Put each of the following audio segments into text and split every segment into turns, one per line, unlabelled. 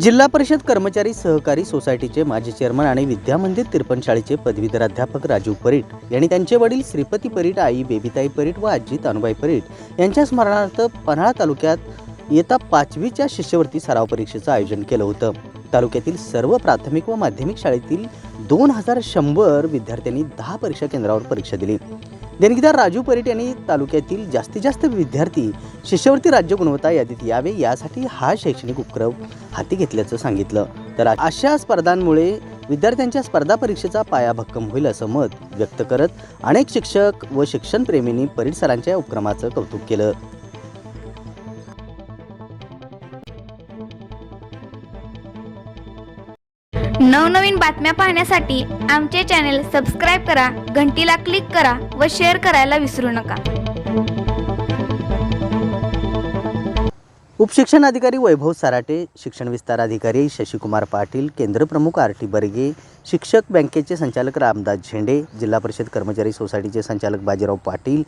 जिल्हा परिषद कर्मचारी सहकारी सोसायटीचे माजी चेअरमन आणि विद्यामंदिर तिरपण शाळेचे पदवीधर अध्यापक राजू परीट यांनी त्यांचे वडील श्रीपती परीट आई बेबीताई परीट व आजी तानुबाई परीट यांच्या स्मरणार्थ पन्हाळा तालुक्यात येता पाचवीच्या शिष्यवृत्ती सराव परीक्षेचं आयोजन केलं होतं. तालुक्यातील सर्व प्राथमिक व माध्यमिक शाळेतील दोन हजार शंभर विद्यार्थ्यांनी दहा परीक्षा केंद्रावर परीक्षा दिली. देणगीदार राजू परीट यांनी तालुक्यातील जास्तीत जास्त विद्यार्थी शिष्यवृत्ती राज्य गुणवत्ता यादीत यावे यासाठी हा शैक्षणिक उपक्रम हाती घेतल्याचं सांगितलं. तर अशा स्पर्धांमुळे विद्यार्थ्यांच्या स्पर्धा परीक्षेचा पाया भक्कम होईल असं मत व्यक्त करत अनेक शिक्षक व शिक्षणप्रेमींनी परीट सरांच्या उपक्रमाचं कौतुक केलं.
नवनवीन बातम्या पाहण्यासाठी आमचे चॅनेल सबस्क्राईब करा घंटीला क्लिक करा व शेअर करायला विसरू नका.
उपशिक्षण अधिकारी वैभव सराटे शिक्षण विस्तार अधिकारी शशिकुमार पाटील केंद्रप्रमुख आर टी बर्गे शिक्षक बँकेचे संचालक रामदास झेंडे जिल्हा परिषद कर्मचारी सोसायटीचे संचालक बाजीराव पाटील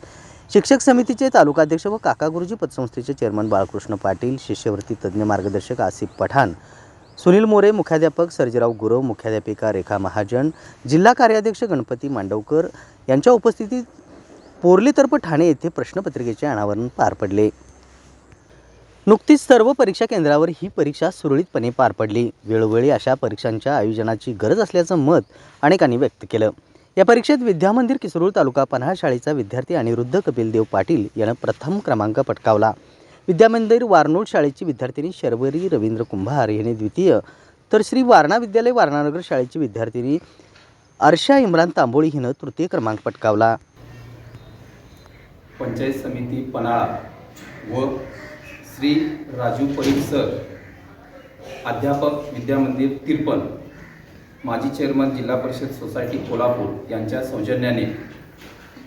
शिक्षक समितीचे तालुकाध्यक्ष व काका गुरुजी पतसंस्थेचे चेअरमन बाळकृष्ण पाटील शिष्यवृत्ती तज्ज्ञ मार्गदर्शक आसिफ पठाण सुनील मोरे मुख्याध्यापक सर्जीराव गुरव मुख्याध्यापिका रेखा महाजन जिल्हा कार्याध्यक्ष गणपती मांडवकर यांच्या उपस्थितीत पोर्लीतर्फ ठाणे येथे प्रश्नपत्रिकेचे अनावरण पार पडले. नुकतीच सर्व परीक्षा केंद्रावर ही परीक्षा सुरळीतपणे पार पडली. वेळोवेळी अशा परीक्षांच्या आयोजनाची गरज असल्याचं मत अनेकांनी व्यक्त केलं. या परीक्षेत विद्यामंदिर किसरूळ तालुका पन्हाळ शाळेचा विद्यार्थी अनिरुद्ध कपिलदेव पाटील यानं प्रथम क्रमांक पटकावला. विद्यामंदिर वारनोड शाळेची विद्यार्थिनी शर्वरी रवींद्र कुंभार यांनी द्वितीय तर श्री वारणा विद्यालय वारणानगर शाळेची विद्यार्थिनी अर्षा इम्रान तांबोळी हिनं तृतीय क्रमांक पटकावला.
पंचायत समिती पन्हाळा व श्री राजू परीख सर अध्यापक विद्यामंदिर तिरपन माजी चेअरमन जिल्हा परिषद सोसायटी कोल्हापूर यांच्या सौजन्याने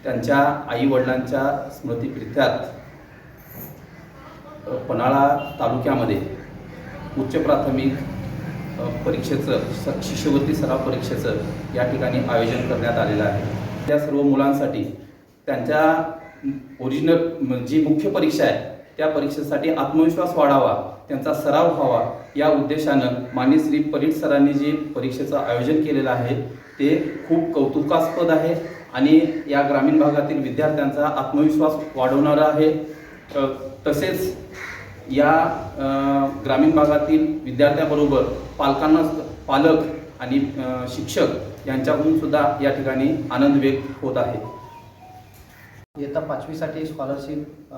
त्यांच्या आईवडिलांच्या स्मृतिप्रित्यात पन्हाळा तालुक्यामध्ये उच्च प्राथमिक परीक्षेचं स शिष्यवृत्ती सराव परीक्षेचं या ठिकाणी आयोजन करण्यात आलेलं आहे. त्या सर्व मुलांसाठी त्यांच्या ओरिजिनल जी मुख्य परीक्षा आहे त्या परीक्षेसाठी आत्मविश्वास वाढावा त्यांचा सराव व्हावा या उद्देशानं मान्य श्री परीट सरांनी जे परीक्षेचं आयोजन केलेलं आहे ते खूप कौतुकास्पद आहे आणि या ग्रामीण भागातील विद्यार्थ्यांचा आत्मविश्वास वाढवणारा आहे. तसेच या ग्रामीण भागातील विद्यार्थ्याबरोबर पालकांना पालक आणि शिक्षक यांच्याकडून सुद्धा या ठिकाणी आनंद व्यक्त होत आहे.
इयत्ता पाचवीसाठी स्कॉलरशिप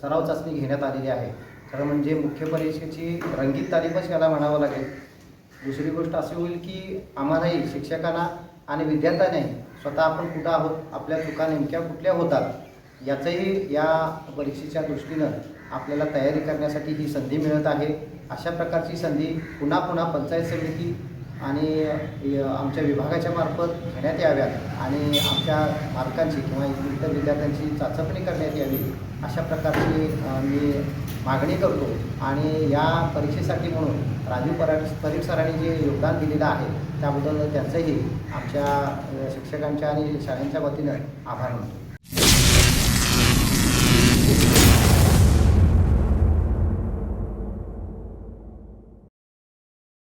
सराव चाचणी घेण्यात आलेली आहे. खरं म्हणजे मुख्य परीक्षेची रंगीत तारीखच याला म्हणावं लागेल. दुसरी गोष्ट अशी होईल की आम्हालाही शिक्षकांना आणि विद्यार्थ्यांनाही स्वतः आपण कुठं आहोत आपल्या चुका नेमक्या कुठल्या होतात याचंही या परीक्षेच्या दृष्टीनं आपल्याला तयारी करण्यासाठी ही संधी मिळत आहे. अशा प्रकारची संधी पुन्हा पुन्हा पंचायत समिती आणि आमच्या विभागाच्या मार्फत घेण्यात याव्यात आणि आमच्या मार्कांची किंवा इतर विद्यार्थ्यांची चाचपणी करण्यात यावी अशा प्रकारची मी मागणी करतो. आणि या परीक्षेसाठी म्हणून राजू परा परीट सरांनी जे योगदान दिलेलं आहे त्याबद्दल त्यांचंही आमच्या शिक्षकांच्या आणि शाळांच्या वतीनं आभार मानतो.